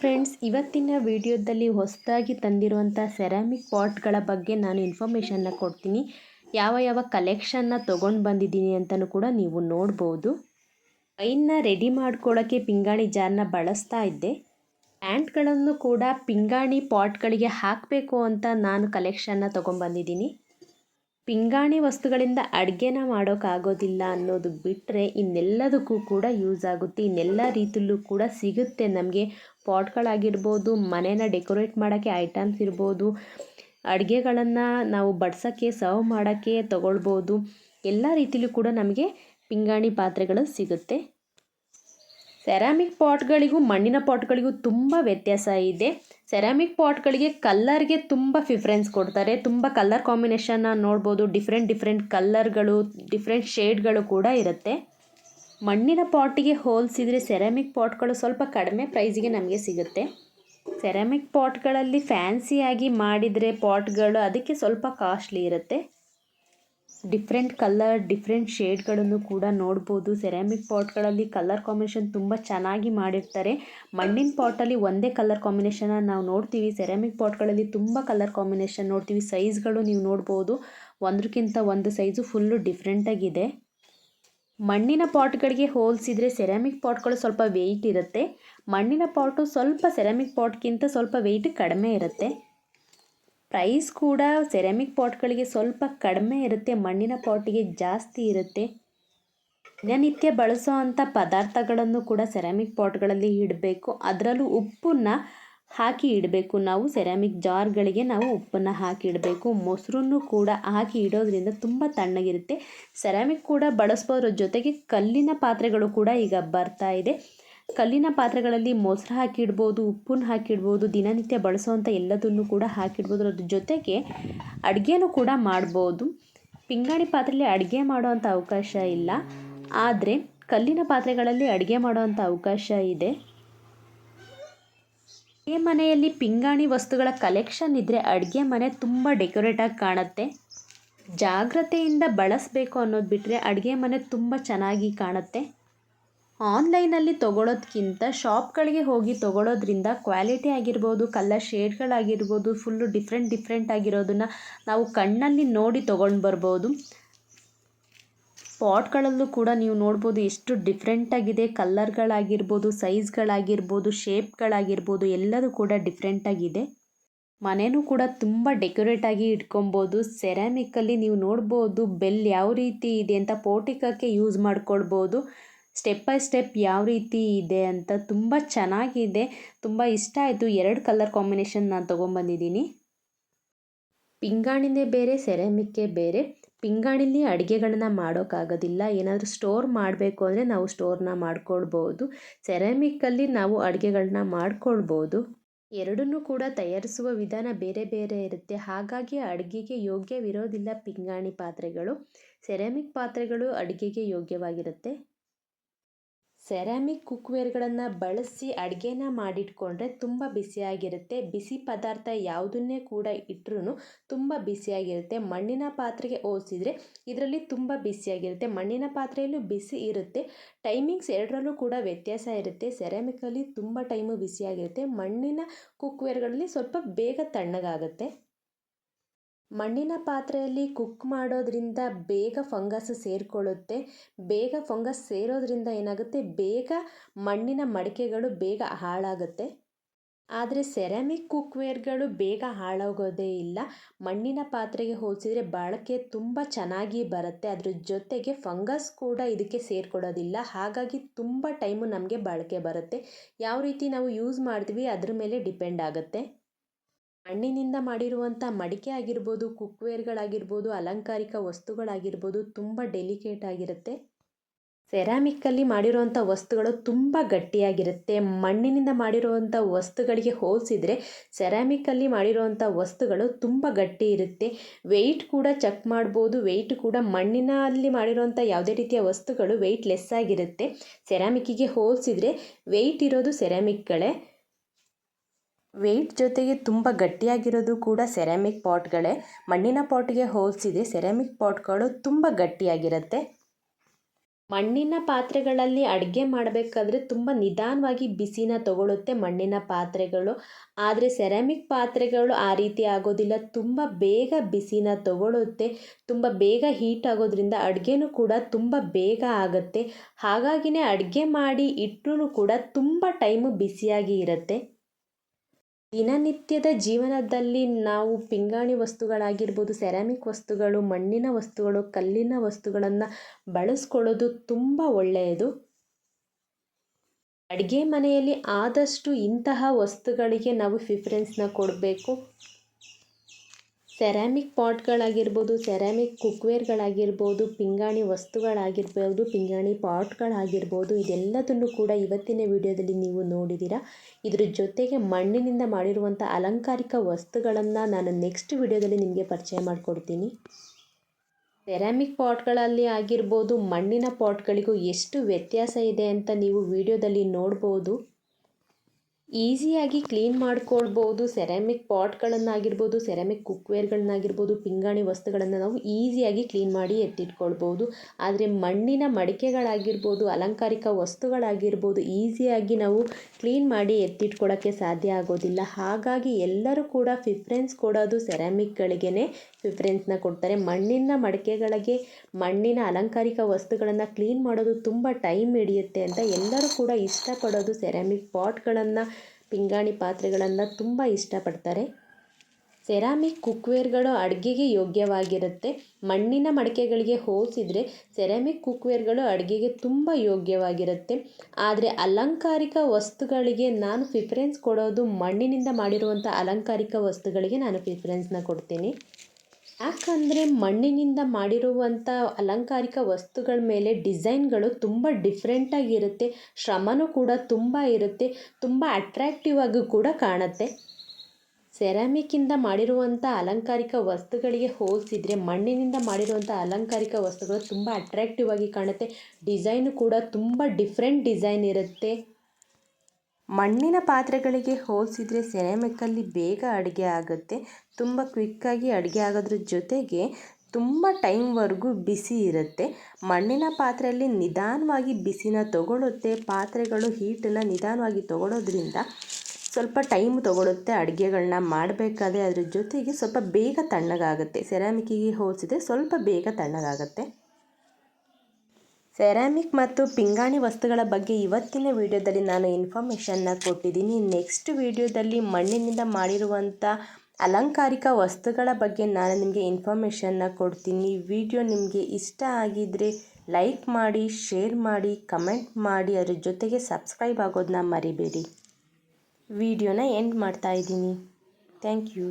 Friends ಇವತ್ತಿನ ವಿಡಿಯೋದಲ್ಲಿ ಹೊಸದಾಗಿ ತಂದಿರುವಂಥ ಸೆರಾಮಿಕ್ ಪಾಟ್ಗಳ ಬಗ್ಗೆ ನಾನು ಇನ್ಫಾರ್ಮೇಷನ್ನ ಕೊಡ್ತೀನಿ. ಯಾವ ಯಾವ ಕಲೆಕ್ಷನ್ನ ತೊಗೊಂಡು ಬಂದಿದ್ದೀನಿ ಅಂತಲೂ ಕೂಡ ನೀವು ನೋಡ್ಬೋದು. ವೈನ್ನ ರೆಡಿ ಮಾಡ್ಕೊಳ್ಳೋಕ್ಕೆ ಪಿಂಗಾಣಿ ಜಾರನ್ನ ಬಳಸ್ತಾ ಇದ್ದೆ. ಪ್ಯಾಂಟ್ಗಳನ್ನು ಕೂಡ ಪಿಂಗಾಣಿ ಪಾಟ್ಗಳಿಗೆ ಹಾಕಬೇಕು ಅಂತ ನಾನು ಕಲೆಕ್ಷನ್ನ ತೊಗೊಂಬಂದಿದ್ದೀನಿ ಪಿಂಗಾಣಿ ವಸ್ತುಗಳಿಂದ ಅಡುಗೆನ ಮಾಡೋಕ್ಕಾಗೋದಿಲ್ಲ ಅನ್ನೋದು ಬಿಟ್ಟರೆ ಇನ್ನೆಲ್ಲದಕ್ಕೂ ಕೂಡ ಯೂಸ್ ಆಗುತ್ತೆ. ಇನ್ನೆಲ್ಲ ರೀತಿಯಲ್ಲೂ ಕೂಡ ಸಿಗುತ್ತೆ ನಮಗೆ. ಪಾಟ್ಗಳಾಗಿರ್ಬೋದು ಮನೇನ ಡೆಕೋರೇಟ್ ಮಾಡೋಕ್ಕೆ ಐಟಮ್ಸ್ ಇರ್ಬೋದು, ಅಡುಗೆಗಳನ್ನು ನಾವು ಬಡ್ಸೋಕ್ಕೆ, ಸರ್ವ್ ಮಾಡೋಕ್ಕೆ ತೊಗೊಳ್ಬೋದು. ಎಲ್ಲ ರೀತಿಯಲ್ಲೂ ಕೂಡ ನಮಗೆ ಪಿಂಗಾಣಿ ಪಾತ್ರೆಗಳು ಸಿಗುತ್ತೆ. ಸೆರಾಮಿಕ್ ಪಾಟ್ಗಳಿಗೂ, ಮಣ್ಣಿನ ಪಾಟ್ಗಳಿಗೂ ತುಂಬ ವ್ಯತ್ಯಾಸ ಇದೆ. ಸೆರಾಮಿಕ್ ಪಾಟ್ಗಳಿಗೆ ಕಲ್ಲರ್ಗೆ ತುಂಬ ಪ್ರಿಫರೆನ್ಸ್ ಕೊಡ್ತಾರೆ. ತುಂಬ ಕಲರ್ ಕಾಂಬಿನೇಷನ್ನ ನೋಡ್ಬೋದು. ಡಿಫ್ರೆಂಟ್ ಡಿಫ್ರೆಂಟ್ ಕಲ್ಲರ್ಗಳು, ಡಿಫ್ರೆಂಟ್ ಶೇಡ್ಗಳು ಕೂಡ ಇರುತ್ತೆ. ಮಣ್ಣಿನ ಪಾಟಿಗೆ ಹೋಲಿಸಿದರೆ ಸೆರಾಮಿಕ್ ಪಾಟ್ಗಳು ಸ್ವಲ್ಪ ಕಡಿಮೆ ಪ್ರೈಸಿಗೆ ನಮಗೆ ಸಿಗುತ್ತೆ. ಸೆರಾಮಿಕ್ ಪಾಟ್ಗಳಲ್ಲಿ ಫ್ಯಾನ್ಸಿಯಾಗಿ ಮಾಡಿದರೆ ಪಾಟ್ಗಳು ಅದಕ್ಕೆ ಸ್ವಲ್ಪ ಕಾಸ್ಟ್ಲಿ ಇರುತ್ತೆ. ಡಿಫ್ರೆಂಟ್ ಕಲರ್ ಡಿಫ್ರೆಂಟ್ ಶೇಡ್ಗಳನ್ನು ಕೂಡ ನೋಡ್ಬೋದು. ಸೆರಾಮಿಕ್ ಪಾಟ್ಗಳಲ್ಲಿ ಕಲರ್ ಕಾಂಬಿನೇಷನ್ ತುಂಬ ಚೆನ್ನಾಗಿ ಮಾಡಿರ್ತಾರೆ. ಮಣ್ಣಿನ ಪಾಟಲ್ಲಿ ಒಂದೇ ಕಲರ್ ಕಾಂಬಿನೇಷನ್ನ ನಾವು ನೋಡ್ತೀವಿ. ಸೆರಾಮಿಕ್ ಪಾಟ್ಗಳಲ್ಲಿ ತುಂಬ ಕಲರ್ ಕಾಂಬಿನೇಷನ್ ನೋಡ್ತೀವಿ. ಸೈಜ್ಗಳು ನೀವು ನೋಡ್ಬೋದು. ಒಂದಕ್ಕಿಂತ ಒಂದು ಸೈಜು ಫುಲ್ಲು ಡಿಫ್ರೆಂಟಾಗಿದೆ ಮಣ್ಣಿನ ಪಾಟ್ಗಳಿಗೆ ಹೋಲಿಸಿದರೆ ಸೆರಾಮಿಕ್ ಪಾಟ್ಗಳು ಸ್ವಲ್ಪ ವೆಯ್ಟ್ ಇರುತ್ತೆ. ಮಣ್ಣಿನ ಪಾಟು ಸ್ವಲ್ಪ ಸೆರಾಮಿಕ್ ಪಾಟ್ಗಿಂತ ಸ್ವಲ್ಪ ವೆಯ್ಟ್ ಕಡಿಮೆ ಇರುತ್ತೆ. ಪ್ರೈಸ್ ಕೂಡ ಸೆರಾಮಿಕ್ ಪಾಟ್ಗಳಿಗೆ ಸ್ವಲ್ಪ ಕಡಿಮೆ ಇರುತ್ತೆ, ಮಣ್ಣಿನ ಪಾಟಿಗೆ ಜಾಸ್ತಿ ಇರುತ್ತೆ. ದಿನನಿತ್ಯ ಬಳಸೋ ಅಂಥ ಪದಾರ್ಥಗಳನ್ನು ಕೂಡ ಸೆರಾಮಿಕ್ ಪಾಟ್ಗಳಲ್ಲಿ ಇಡಬೇಕು. ಅದರಲ್ಲೂ ಉಪ್ಪನ್ನು ಹಾಕಿ ಇಡಬೇಕು. ನಾವು ಸೆರಾಮಿಕ್ ಜಾರ್ಗಳಿಗೆ ನಾವು ಉಪ್ಪನ್ನು ಹಾಕಿ ಇಡಬೇಕು. ಮೊಸರನ್ನು ಕೂಡ ಹಾಕಿ ಇಡೋದ್ರಿಂದ ತುಂಬ ತಣ್ಣಗಿರುತ್ತೆ. ಸೆರಾಮಿಕ್ ಕೂಡ ಬಳಸ್ಬೋದ್ರ ಜೊತೆಗೆ ಕಲ್ಲಿನ ಪಾತ್ರೆಗಳು ಕೂಡ ಈಗ ಬರ್ತಾ ಇದೆ. ಕಲ್ಲಿನ ಪಾತ್ರೆಗಳಲ್ಲಿ ಮೊಸರು ಹಾಕಿಡ್ಬೋದು ಉಪ್ಪನ್ನು ಹಾಕಿಡ್ಬೋದು ದಿನನಿತ್ಯ ಬಳಸುವಂಥ ಎಲ್ಲದನ್ನು ಕೂಡ ಹಾಕಿಡ್ಬೋದು ಅದ್ರ ಜೊತೆಗೆ ಅಡುಗೆನೂ ಕೂಡ ಮಾಡ್ಬೋದು. ಪಿಂಗಾಣಿ ಪಾತ್ರೆಯಲ್ಲಿ ಅಡುಗೆ ಮಾಡೋವಂಥ ಅವಕಾಶ ಇಲ್ಲ. ಆದರೆ ಕಲ್ಲಿನ ಪಾತ್ರೆಗಳಲ್ಲಿ ಅಡುಗೆ ಮಾಡುವಂಥ ಅವಕಾಶ ಇದೆ. ಅಡುಗೆ ಮನೆಯಲ್ಲಿ ಪಿಂಗಾಣಿ ವಸ್ತುಗಳ ಕಲೆಕ್ಷನ್ ಇದ್ದರೆ ಅಡುಗೆ ಮನೆ ತುಂಬ ಡೆಕೋರೇಟಾಗಿ ಕಾಣುತ್ತೆ. ಜಾಗ್ರತೆಯಿಂದ ಬಳಸಬೇಕು ಅನ್ನೋದು ಬಿಟ್ಟರೆ ಅಡುಗೆ ಮನೆ ತುಂಬ ಚೆನ್ನಾಗಿ ಕಾಣುತ್ತೆ. ಆನ್ಲೈನಲ್ಲಿ ತೊಗೊಳೋದ್ಕಿಂತ ಶಾಪ್ಗಳಿಗೆ ಹೋಗಿ ತೊಗೊಳೋದ್ರಿಂದ ಕ್ವಾಲಿಟಿ ಆಗಿರ್ಬೋದು ಕಲರ್ ಶೇಡ್ಗಳಾಗಿರ್ಬೋದು ಫುಲ್ಲು ಡಿಫ್ರೆಂಟ್ ಡಿಫ್ರೆಂಟ್ ಆಗಿರೋದನ್ನು ನಾವು ಕಣ್ಣಲ್ಲಿ ನೋಡಿ ತೊಗೊಂಡು ಬರ್ಬೋದು. ಪಾಟ್ಗಳಲ್ಲೂ ಕೂಡ ನೀವು ನೋಡ್ಬೋದು ಎಷ್ಟು ಡಿಫ್ರೆಂಟಾಗಿದೆ ಕಲ್ಲರ್ಗಳಾಗಿರ್ಬೋದು, ಸೈಜ್ಗಳಾಗಿರ್ಬೋದು, ಶೇಪ್ಗಳಾಗಿರ್ಬೋದು, ಎಲ್ಲದೂ ಕೂಡ ಡಿಫ್ರೆಂಟಾಗಿದೆ. ಮನೆಯೂ ಕೂಡ ತುಂಬ ಡೆಕೋರೇಟಾಗಿ ಇಟ್ಕೊಬೋದು. ಸೆರಾಮಿಕ್ಕಲ್ಲಿ ನೀವು ನೋಡ್ಬೋದು ಬೆಲ್ ಯಾವ ರೀತಿ ಇದೆ ಅಂತ ಪೋಟಿಕಕ್ಕೆ ಯೂಸ್ ಮಾಡ್ಕೊಳ್ಬೋದು. ಸ್ಟೆಪ್ ಬೈ ಸ್ಟೆಪ್ ಯಾವ ರೀತಿ ಇದೆ ಅಂತ ತುಂಬ ಚೆನ್ನಾಗಿದೆ. ತುಂಬ ಇಷ್ಟ ಆಯಿತು. ಎರಡು ಕಲರ್ ಕಾಂಬಿನೇಷನ್ ನಾನು ತೊಗೊಂಬಂದಿದ್ದೀನಿ. ಪಿಂಗಾಣಿನೇ ಬೇರೆ, ಸೆರಾಮಿಕ್ಕೇ ಬೇರೆ. ಪಿಂಗಾಣಿಲಿ ಅಡುಗೆಗಳನ್ನ ಮಾಡೋಕ್ಕಾಗೋದಿಲ್ಲ. ಏನಾದರೂ ಸ್ಟೋರ್ ಮಾಡಬೇಕು ಅಂದರೆ ನಾವು ಸ್ಟೋರ್ನ ಮಾಡ್ಕೊಳ್ಬೋದು. ಸೆರಾಮಿಕ್ಕಲ್ಲಿ ನಾವು ಅಡುಗೆಗಳನ್ನ ಮಾಡ್ಕೊಳ್ಬೋದು. ಎರಡನ್ನೂ ಕೂಡ ತಯಾರಿಸುವ ವಿಧಾನ ಬೇರೆ ಬೇರೆ ಇರುತ್ತೆ. ಹಾಗಾಗಿ ಅಡುಗೆಗೆ ಯೋಗ್ಯವಿರೋದಿಲ್ಲ ಪಿಂಗಾಣಿ ಪಾತ್ರೆಗಳು. ಸೆರಾಮಿಕ್ ಪಾತ್ರೆಗಳು ಅಡುಗೆಗೆ ಯೋಗ್ಯವಾಗಿರುತ್ತೆ. ಸೆರಾಮಿಕ್ ಕುಕ್ವೇರ್ಗಳನ್ನು ಬಳಸಿ ಅಡುಗೆನ ಮಾಡಿಟ್ಕೊಂಡ್ರೆ ತುಂಬ ಬಿಸಿಯಾಗಿರುತ್ತೆ. ಬಿಸಿ ಪದಾರ್ಥ ಯಾವುದನ್ನೇ ಕೂಡ ಇಟ್ಟರೂ ತುಂಬ ಬಿಸಿಯಾಗಿರುತ್ತೆ. ಮಣ್ಣಿನ ಪಾತ್ರೆಗೆ ಹೋಲಿಸಿದ್ರೆ ಇದರಲ್ಲಿ ತುಂಬ ಬಿಸಿಯಾಗಿರುತ್ತೆ. ಮಣ್ಣಿನ ಪಾತ್ರೆಯಲ್ಲೂ ಬಿಸಿ ಇರುತ್ತೆ. ಟೈಮಿಂಗ್ಸ್ ಎರಡರಲ್ಲೂ ಕೂಡ ವ್ಯತ್ಯಾಸ ಇರುತ್ತೆ. ಸೆರಾಮಿಕಲ್ಲಿ ತುಂಬ ಟೈಮು ಬಿಸಿಯಾಗಿರುತ್ತೆ. ಮಣ್ಣಿನ ಕುಕ್ವೇರ್ಗಳಲ್ಲಿ ಸ್ವಲ್ಪ ಬೇಗ ತಣ್ಣಗಾಗುತ್ತೆ. ಮಣ್ಣಿನ ಪಾತ್ರೆಯಲ್ಲಿ ಕುಕ್ ಮಾಡೋದ್ರಿಂದ ಬೇಗ ಫಂಗಸ್ ಸೇರಿಕೊಳ್ಳುತ್ತೆ. ಬೇಗ ಫಂಗಸ್ ಸೇರೋದ್ರಿಂದ ಏನಾಗುತ್ತೆ? ಬೇಗ ಮಣ್ಣಿನ ಮಡಿಕೆಗಳು ಬೇಗ ಹಾಳಾಗುತ್ತೆ. ಆದರೆ ಸೆರಾಮಿಕ್ ಕುಕ್ವೇರ್ಗಳು ಬೇಗ ಹಾಳಾಗೋದೇ ಇಲ್ಲ. ಮಣ್ಣಿನ ಪಾತ್ರೆಗೆ ಹೋಲಿಸಿದರೆ ಬಾಳಿಕೆ ತುಂಬ ಚೆನ್ನಾಗಿ ಬರುತ್ತೆ. ಅದ್ರ ಜೊತೆಗೆ ಫಂಗಸ್ ಕೂಡ ಇದಕ್ಕೆ ಸೇರಿಕೊಡೋದಿಲ್ಲ ಹಾಗಾಗಿ ತುಂಬ ಟೈಮು ನಮಗೆ ಬಾಳಿಕೆ ಬರುತ್ತೆ. ಯಾವ ರೀತಿ ನಾವು ಯೂಸ್ ಮಾಡ್ತೀವಿ ಅದ್ರ ಮೇಲೆ ಡಿಪೆಂಡ್ ಆಗುತ್ತೆ. ಮಣ್ಣಿನಿಂದ ಮಾಡಿರುವಂಥ ಮಡಿಕೆ ಆಗಿರ್ಬೋದು, ಕುಕ್ವೇರ್ಗಳಾಗಿರ್ಬೋದು, ಅಲಂಕಾರಿಕ ವಸ್ತುಗಳಾಗಿರ್ಬೋದು ತುಂಬ ಡೆಲಿಕೇಟ್ ಆಗಿರುತ್ತೆ. ಸೆರಾಮಿಕ್ಕಲ್ಲಿ ಮಾಡಿರುವಂಥ ವಸ್ತುಗಳು ತುಂಬ ಗಟ್ಟಿಯಾಗಿರುತ್ತೆ. ಮಣ್ಣಿನಿಂದ ಮಾಡಿರುವಂಥ ವಸ್ತುಗಳಿಗೆ ಹೋಲಿಸಿದರೆ ಸೆರಾಮಿಕ್ಕಲ್ಲಿ ಮಾಡಿರುವಂಥ ವಸ್ತುಗಳು ತುಂಬ ಗಟ್ಟಿ ಇರುತ್ತೆ. ವೆಯ್ಟ್ ಕೂಡ ಚೆಕ್ ಮಾಡ್ಬೋದು. ವೆಯ್ಟ್ ಕೂಡ ಮಣ್ಣಿನಲ್ಲಿ ಮಾಡಿರುವಂಥ ಯಾವುದೇ ರೀತಿಯ ವಸ್ತುಗಳು ವೆಯ್ಟ್ ಲೆಸ್ ಆಗಿರುತ್ತೆ. ಸೆರಾಮಿಕ್ಕಿಗೆ ಹೋಲಿಸಿದರೆ ವೆಯ್ಟ್ ಇರೋದು ಸೆರಾಮಿಕ್ಗಳೇ ವೆಯ್ಟ್ ಜೊತೆಗೆ ತುಂಬ ಗಟ್ಟಿಯಾಗಿರೋದು ಕೂಡ ಸೆರಾಮಿಕ್ ಪಾಟ್ಗಳೇ ಮಣ್ಣಿನ ಪಾಟ್ಗೆ ಹೋಲಿಸಿದೆ ಸೆರಾಮಿಕ್ ಪಾಟ್ಗಳು ತುಂಬ ಗಟ್ಟಿಯಾಗಿರುತ್ತೆ. ಮಣ್ಣಿನ ಪಾತ್ರೆಗಳಲ್ಲಿ ಅಡುಗೆ ಮಾಡಬೇಕಾದ್ರೆ ತುಂಬ ನಿಧಾನವಾಗಿ ಬಿಸಿನ ತಗೊಳ್ಳುತ್ತೆ ಮಣ್ಣಿನ ಪಾತ್ರೆಗಳು. ಆದರೆ ಸೆರಾಮಿಕ್ ಪಾತ್ರೆಗಳು ಆ ರೀತಿ ಆಗೋದಿಲ್ಲ. ತುಂಬ ಬೇಗ ಬಿಸಿನ ತಗೊಳ್ಳುತ್ತೆ ತುಂಬ ಬೇಗ ಹೀಟ್ ಆಗೋದ್ರಿಂದ ಅಡುಗೆನೂ ಕೂಡ ತುಂಬ ಬೇಗ ಆಗುತ್ತೆ. ಹಾಗಾಗಿನೇ ಅಡುಗೆ ಮಾಡಿ ಇಟ್ಟರೂ ಕೂಡ ತುಂಬ ಟೈಮು ಬಿಸಿಯಾಗಿ ಇರುತ್ತೆ. ದಿನನಿತ್ಯದ ಜೀವನದಲ್ಲಿ ನಾವು ಪಿಂಗಾಣಿ ವಸ್ತುಗಳಾಗಿರ್ಬೋದು, ಸೆರಾಮಿಕ್ ವಸ್ತುಗಳು, ಮಣ್ಣಿನ ವಸ್ತುಗಳು, ಕಲ್ಲಿನ ವಸ್ತುಗಳನ್ನು ಬಳಸ್ಕೊಳ್ಳೋದು ತುಂಬ ಒಳ್ಳೆಯದು. ಅಡುಗೆ ಮನೆಯಲ್ಲಿ ಆದಷ್ಟು ಇಂತಹ ವಸ್ತುಗಳಿಗೆ ನಾವು ಫಿಫ್ರೆನ್ಸ್ನ ಕೊಡಬೇಕು. ಸೆರಾಮಿಕ್ ಪಾಟ್ಗಳಾಗಿರ್ಬೋದು ಸೆರಾಮಿಕ್ ಕುಕ್ವೇರ್ಗಳಾಗಿರ್ಬೋದು ಪಿಂಗಾಣಿ ವಸ್ತುಗಳಾಗಿರ್ಬೋದು, ಪಿಂಗಾಣಿ ಪಾಟ್ಗಳಾಗಿರ್ಬೋದು ಇದೆಲ್ಲದನ್ನು ಕೂಡ ಇವತ್ತಿನ ವಿಡಿಯೋದಲ್ಲಿ ನೀವು ನೋಡಿದ್ದೀರಾ. ಇದ್ರ ಜೊತೆಗೆ ಮಣ್ಣಿನಿಂದ ಮಾಡಿರುವಂಥ ಅಲಂಕಾರಿಕ ವಸ್ತುಗಳನ್ನು ನಾನು ನೆಕ್ಸ್ಟ್ ವಿಡಿಯೋದಲ್ಲಿ ನಿಮಗೆ ಪರಿಚಯ ಮಾಡಿಕೊಡ್ತೀನಿ. ಸೆರಾಮಿಕ್ ಪಾಟ್ಗಳಲ್ಲಿ ಆಗಿರ್ಬೋದು, ಮಣ್ಣಿನ ಪಾಟ್ಗಳಿಗೂ ಎಷ್ಟು ವ್ಯತ್ಯಾಸ ಇದೆ ಅಂತ ನೀವು ವಿಡಿಯೋದಲ್ಲಿ ನೋಡ್ಬೋದು. ಈಸಿಯಾಗಿ ಕ್ಲೀನ್ ಮಾಡ್ಕೊಳ್ಬೋದು ಸೆರಾಮಿಕ್ ಪಾಟ್ಗಳನ್ನಾಗಿರ್ಬೋದು ಸೆರಾಮಿಕ್ ಕುಕ್ವೇರ್ಗಳನ್ನಾಗಿರ್ಬೋದು ಪಿಂಗಾಣಿ ವಸ್ತುಗಳನ್ನು ನಾವು ಈಸಿಯಾಗಿ ಕ್ಲೀನ್ ಮಾಡಿ ಎತ್ತಿಟ್ಕೊಳ್ಬೋದು. ಆದರೆ ಮಣ್ಣಿನ ಮಡಿಕೆಗಳಾಗಿರ್ಬೋದು, ಅಲಂಕಾರಿಕ ವಸ್ತುಗಳಾಗಿರ್ಬೋದು, ಈಸಿಯಾಗಿ ನಾವು ಕ್ಲೀನ್ ಮಾಡಿ ಎತ್ತಿಟ್ಕೊಳ್ಳೋಕ್ಕೆ ಸಾಧ್ಯ ಆಗೋದಿಲ್ಲ. ಹಾಗಾಗಿ ಎಲ್ಲರೂ ಕೂಡ ಫಿಫ್ರೆನ್ಸ್ ಕೊಡೋದು ಸೆರಾಮಿಕ್ಗಳಿಗೇ ಪ್ರಿಫ್ರೆನ್ಸ್ನ ಕೊಡ್ತಾರೆ. ಮಣ್ಣಿನ ಮಡಿಕೆಗಳಿಗೆ, ಮಣ್ಣಿನ ಅಲಂಕಾರಿಕ ವಸ್ತುಗಳನ್ನು ಕ್ಲೀನ್ ಮಾಡೋದು ತುಂಬ ಟೈಮ್ ಹಿಡಿಯುತ್ತೆ ಅಂತ ಎಲ್ಲರೂ ಕೂಡ ಇಷ್ಟಪಡೋದು ಸೆರಾಮಿಕ್ ಪಾಟ್ಗಳನ್ನು ಪಿಂಗಾಣಿ ಪಾತ್ರೆಗಳನ್ನು ತುಂಬ ಇಷ್ಟಪಡ್ತಾರೆ. ಸೆರಾಮಿಕ್ ಕುಕ್ವೇರ್ಗಳು ಅಡುಗೆಗೆ ಯೋಗ್ಯವಾಗಿರುತ್ತೆ. ಮಣ್ಣಿನ ಮಡಿಕೆಗಳಿಗೆ ಹೋಲಿಸಿದರೆ ಸೆರಾಮಿಕ್ ಕುಕ್ವೇರ್ಗಳು ಅಡುಗೆಗೆ ತುಂಬ ಯೋಗ್ಯವಾಗಿರುತ್ತೆ. ಆದರೆ ಅಲಂಕಾರಿಕ ವಸ್ತುಗಳಿಗೆ ನಾನು ಪ್ರಿಫರೆನ್ಸ್ ಕೊಡೋದು ಮಣ್ಣಿನಿಂದ ಮಾಡಿರುವಂಥ ಅಲಂಕಾರಿಕ ವಸ್ತುಗಳಿಗೆ ನಾನು ಪ್ರಿಫರೆನ್ಸ್ನ ಕೊಡ್ತೀನಿ. ಯಾಕಂದರೆ ಮಣ್ಣಿನಿಂದ ಮಾಡಿರುವಂಥ ಅಲಂಕಾರಿಕ ವಸ್ತುಗಳ ಮೇಲೆ ಡಿಸೈನ್ಗಳು ತುಂಬ ಡಿಫ್ರೆಂಟಾಗಿರುತ್ತೆ, ಶ್ರಮನೂ ಕೂಡ ತುಂಬ ಇರುತ್ತೆ, ತುಂಬ ಅಟ್ರ್ಯಾಕ್ಟಿವ್ ಆಗಿ ಕೂಡ ಕಾಣುತ್ತೆ. ಸೆರಾಮಿಕ್ಕಿಂದ ಮಾಡಿರುವಂಥ ಅಲಂಕಾರಿಕ ವಸ್ತುಗಳಿಗೆ ಹೋಲಿಸಿದರೆ ಮಣ್ಣಿನಿಂದ ಮಾಡಿರುವಂಥ ಅಲಂಕಾರಿಕ ವಸ್ತುಗಳು ತುಂಬ ಅಟ್ರ್ಯಾಕ್ಟಿವ್ ಆಗಿ ಕಾಣುತ್ತೆ, ಡಿಸೈನು ಕೂಡ ತುಂಬ ಡಿಫ್ರೆಂಟ್ ಡಿಸೈನ್ ಇರುತ್ತೆ. ಮಣ್ಣಿನ ಪಾತ್ರೆಗಳಿಗೆ ಹೋಲಿಸಿದ್ರೆ ಸೆರಾಮಿಕ್ಕಲ್ಲಿ ಬೇಗ ಅಡುಗೆ ಆಗುತ್ತೆ. ತುಂಬ ಕ್ವಿಕ್ಕಾಗಿ ಅಡುಗೆ ಆಗೋದ್ರ ಜೊತೆಗೆ ತುಂಬ ಟೈಮ್ವರೆಗೂ ಬಿಸಿ ಇರುತ್ತೆ. ಮಣ್ಣಿನ ಪಾತ್ರೆಯಲ್ಲಿ ನಿಧಾನವಾಗಿ ಬಿಸಿನ ತಗೊಳ್ಳುತ್ತೆ ಪಾತ್ರೆಗಳು ಹೀಟನ್ನು ನಿಧಾನವಾಗಿ ತಗೊಳ್ಳೋದ್ರಿಂದ ಸ್ವಲ್ಪ ಟೈಮ್ ತಗೊಳ್ಳುತ್ತೆ ಅಡುಗೆಗಳನ್ನ ಮಾಡಬೇಕಾದ್ರೆ. ಅದ್ರ ಜೊತೆಗೆ ಸ್ವಲ್ಪ ಬೇಗ ತಣ್ಣಗಾಗುತ್ತೆ. ಸೆರಾಮಿಕ್ಕಿಗೆ ಹೋಲಿಸಿದ್ರೆ ಸ್ವಲ್ಪ ಬೇಗ ತಣ್ಣಗಾಗುತ್ತೆ. ಸೆರಾಮಿಕ್ ಮತ್ತು ಪಿಂಗಾಣಿ ವಸ್ತುಗಳ ಬಗ್ಗೆ ಇವತ್ತಿನ ವಿಡಿಯೋದಲ್ಲಿ ನಾನು ಇನ್ಫಾರ್ಮೇಷನ್ನ ಕೊಟ್ಟಿದ್ದೀನಿ. ನೆಕ್ಸ್ಟ್ ವಿಡಿಯೋದಲ್ಲಿ ಮಣ್ಣಿನಿಂದ ಮಾಡಿರುವಂಥ ಅಲಂಕಾರಿಕ ವಸ್ತುಗಳ ಬಗ್ಗೆ ನಾನು ನಿಮಗೆ ಇನ್ಫಾರ್ಮೇಷನ್ನ ಕೊಡ್ತೀನಿ. ವಿಡಿಯೋ ನಿಮಗೆ ಇಷ್ಟ ಆಗಿದ್ದರೆ ಲೈಕ್ ಮಾಡಿ, ಶೇರ್ ಮಾಡಿ, ಕಮೆಂಟ್ ಮಾಡಿ, ಅದ್ರ ಜೊತೆಗೆ ಸಬ್ಸ್ಕ್ರೈಬ್ ಆಗೋದನ್ನ ಮರಿಬೇಡಿ. ವಿಡಿಯೋನ ಎಂಡ್ ಮಾಡ್ತಾ ಇದ್ದೀನಿ. Thank you.